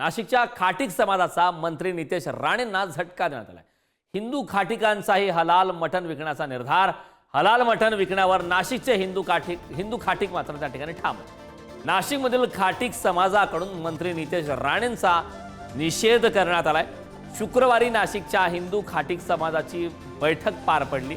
नाशिकच्या खाटीक समाजाचा मंत्री नितेश राणेंना झटका देण्यात आलाय. हिंदू खाटिकांचाही हलाल मटण विकण्याचा निर्धार. हलाल मटण विकण्यावर नाशिकचे हिंदू खाटिक हिंदू खाटिक मात्र त्या ठिकाणी ठाम नाशिकमधील खाटिक समाजाकडून मंत्री नितेश राणेंचा निषेध करण्यात आलाय. शुक्रवारी नाशिकच्या हिंदू खाटिक समाजाची बैठक पार पडली.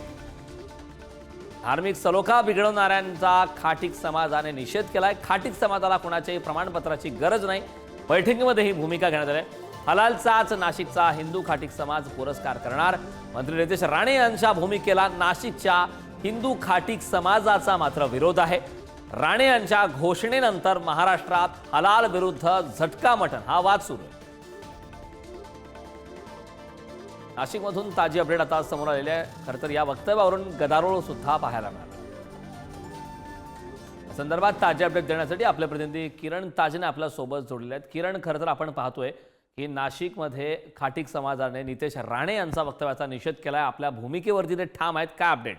धार्मिक सलोखा बिघडवणाऱ्यांचा खाटिक समाजाने निषेध केलाय. खाटिक समाजाला कोणाच्याही प्रमाणपत्राची गरज नाही. बैठकीमध्ये ही भूमिका घेण्यात आली. हलालचाच नाशिकचा हिंदू खाटिक समाज पुरस्कार करणार. मंत्री नितेश राणे यांच्या भूमिकेला नाशिकच्या हिंदू खाटिक समाजाचा मात्र विरोध आहे. राणे यांच्या घोषणेनंतर महाराष्ट्रात हलाल विरुद्ध झटका मटण. हा वाद सुरू आहे. नाशिकमधून ताजी अपडेट आता समोर आलेली आहे. खरं तर या वक्तव्यावरून गदारोळ सुद्धा पाहायला मिळाला. संदर्भात ताजे अपडेट देण्यासाठी आपले प्रतिनिधी किरण ताजने आपल्यासोबत जोडलेले आहेत. किरण खरं तर आपण पाहतोय की नाशिकमध्ये खाटिक समाजाने नितेश राणे यांचा वक्तव्याचा निषेध केलाय. आपल्या भूमिकेवरती ते ठाम आहेत. काय अपडेट?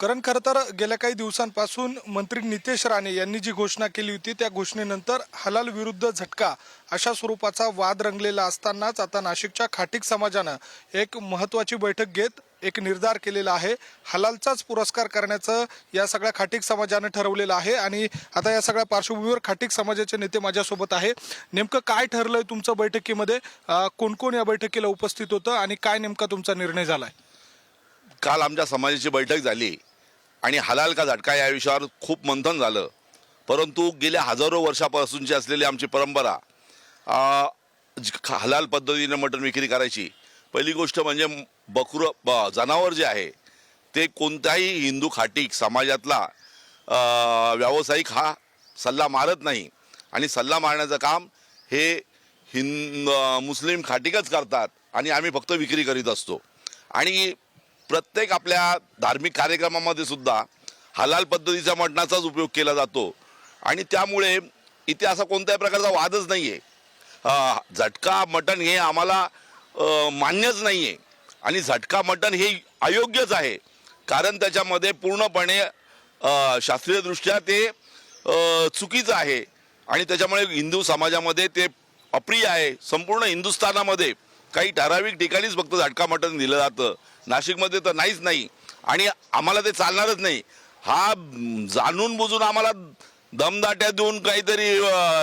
कारण खरं तर गेल्या काही दिवसांपासून मंत्री नितेश राणे यांनी जी घोषणा केली होती त्या घोषणेनंतर हलाल विरुद्ध झटका अशा स्वरूपाचा वाद रंगलेला असतानाच आता नाशिकच्या खाटिक समाजानं एक महत्वाची बैठक घेत एक निर्धार केलेला आहे. हलालचाच पुरस्कार करण्याचं या सगळ्या खाटिक समाजानं ठरवलेलं आहे आणि आता या सगळ्या पार्श्वभूमीवर खाटिक समाजाचे नेते माझ्यासोबत आहे. नेमकं काय ठरलंय तुमचं बैठकीमध्ये? कोण कोण या बैठकीला उपस्थित होतं आणि काय नेमका तुमचा निर्णय झालाय? काल आमच्या समाजाची बैठक झाली आणि हलाल का झटका या विषयावर खूप मंथन झालं. परंतु गेल्या हजारो वर्षापासूनची असलेली आमची परंपरा जी हलाल पद्धतीने मटण विक्री करायची. पहिली गोष्ट म्हणजे बकरं ब- जनावर जे आहे ते कोणत्याही हिंदू खाटीक समाजातला व्यावसायिक हा सल्ला मारत नाही. आणि सल्ला मारण्याचं काम हे हिंद मुस्लिम खाटीकच करतात आणि आम्ही फक्त विक्री करीत असतो. आणि प्रत्येक आपल्या धार्मिक कार्यक्रमामध्ये सुद्धा हलाल पद्धतीच्या मटणाचाच उपयोग केला जातो. आणि त्यामुळे इथे असा कोणत्याही प्रकारचा वादच नाही आहे झटका मटण हे आम्हाला मान्यच नाही आहे आणि झटका मटण हे अयोग्यच आहे. कारण त्याच्यामध्ये पूर्णपणे शास्त्रीयदृष्ट्या ते चुकीचं आहे. आणि त्याच्यामुळे हिंदू समाजामध्ये ते अप्रिय आहे. संपूर्ण हिंदुस्थानामध्ये काही ठराविक ठिकाणीच फक्त झटका मटण दिलं जातं. नाशिकमध्ये तर नाहीच नाही. आणि आम्हाला ते चालणारच नाही. हा जाणून बुजून आम्हाला दमदाट्या देऊन काहीतरी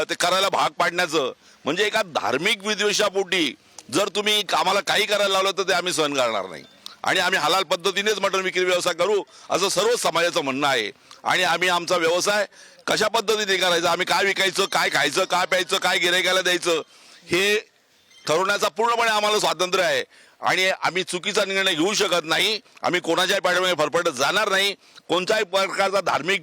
ते करायला भाग पाडण्याचं. म्हणजे एका धार्मिक विद्वेषापोटी जर तुम्ही आम्हाला काही करायला लावलं तर ते आम्ही सहन करणार नाही. आणि आम्ही हलाल पद्धतीनेच मटण विक्री व्यवसाय करू असं सर्व समाजाचं म्हणणं आहे. आणि आम्ही आमचा व्यवसाय कशा पद्धतीने करायचा आम्ही काय विकायचं काय खायचं काय प्यायचं काय गिरायकाला द्यायचं हे ठरवण्याचा पूर्णपणे आम्हाला स्वातंत्र्य आहे. आणि आम्ही चुकीचा निर्णय घेऊ शकत नाही आम्ही कोणाच्याही पाठीमागे फरफटत जाणार नाही. कोणत्याही प्रकारचा धार्मिक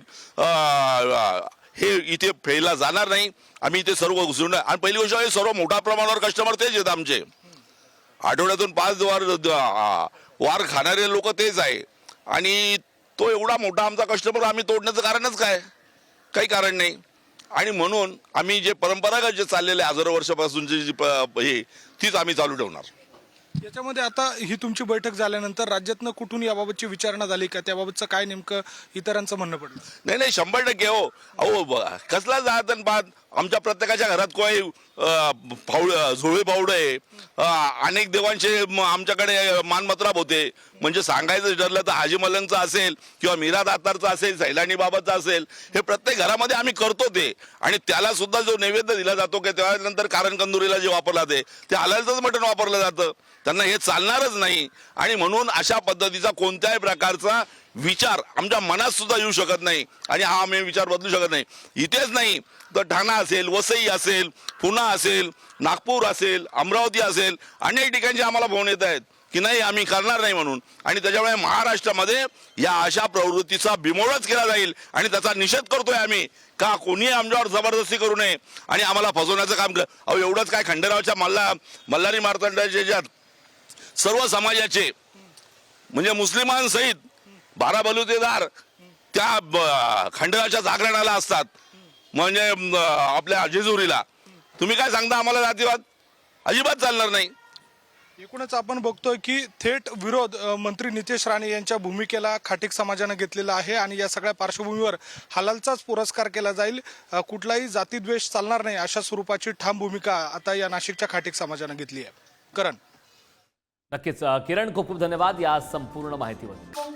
हे इथे फेला जाणार नाही. आम्ही इथे सर्व घुसरून आणि पहिली गोष्ट आहे सर्व मोठ्या प्रमाणावर कस्टमर तेच आहेत आमचे. आठवड्यातून पाच वार वार खाणारे लोक तेच आहे. आणि तो एवढा मोठा आमचा कस्टमर आम्ही तोडण्याचं कारणच काय? काही कारण नाही. आणि म्हणून आम्ही जे परंपरागत जे चाललेले हजारो वर्षापासूनची जी हे तीच आम्ही चालू ठेवणार. याच्यामध्ये आता ही तुमची बैठक झाल्यानंतर राज्यातनं कुठून याबाबतची विचारणा झाली का? त्याबाबतचं काय नेमकं इतरांचं म्हणणं पडलं? नाही नाही शंभर टक्के हो. अहो कसला जात आणि बाद आमच्या प्रत्येकाच्या घरात काही अं, फावड झोळे फावड आहे. अनेक देवांचे आमच्याकडे मानमत्राप होते. म्हणजे सांगायचं ठरलं तर हाजी मलंगचं असेल किंवा मीरा दातारचं असेल सैलानी बाबाचं असेल हे प्रत्येक घरामध्ये आम्ही करतो ते. आणि त्याला सुद्धा जो नैवेद्य दिला जातो की त्यानंतर कारण कंदुरीला जे वापरला ते ते हलालचंच मटण वापरलं जातं. त्यांना हे चालणारच नाही. आणि म्हणून अशा पद्धतीचा कोणत्याही प्रकारचा विचार आमच्या मनात सुद्धा येऊ शकत नाही. आणि हा आम्ही विचार बदलू शकत नाही. इथेच नाही. तर ठाणा असेल वसई असेल पुणा असेल नागपूर असेल अमरावती असेल अनेक ठिकाणचे आम्हाला फोन येत आहेत. की नाही आम्ही करणार नाही म्हणून. आणि त्याच्यामुळे महाराष्ट्रामध्ये या अशा प्रवृत्तीचा बिमोडच केला जाईल. आणि त्याचा निषेध करतोय आम्ही. का कोणी आमच्यावर जबरदस्ती करू नये. आणि आम्हाला फसवण्याचं काम कर अहो एवढंच काय खंडेरावच्या मल्ला मल्हारी मार्तंडाच्या ज्या सर्व समाजाचे म्हणजे मुस्लिमांसहित बारा बलुतेदार त्या खंडेरावच्या जागरणाला असतात. म्हणजे आपल्या जेजुरीला. तुम्ही काय सांगता आम्हाला जातीवाद? अजिबात चालणार नाही. एकूणच आपण बघतोय की थेट विरोध मंत्री नितेश राणे यांच्या भूमिकेला खाटीक समाजानं घेतलेला आहे आणि या सगळ्या पार्श्वभूमीवर हलालचाच पुरस्कार केला जाईल. कुठलाही जातीद्वेष चालणार नाही अशा स्वरूपाची ठाम भूमिका आता या नाशिकच्या खाटीक समाजानं घेतली आहे. करण. नक्कीच किरण खूप खूप धन्यवाद या संपूर्ण माहितीबद्दल.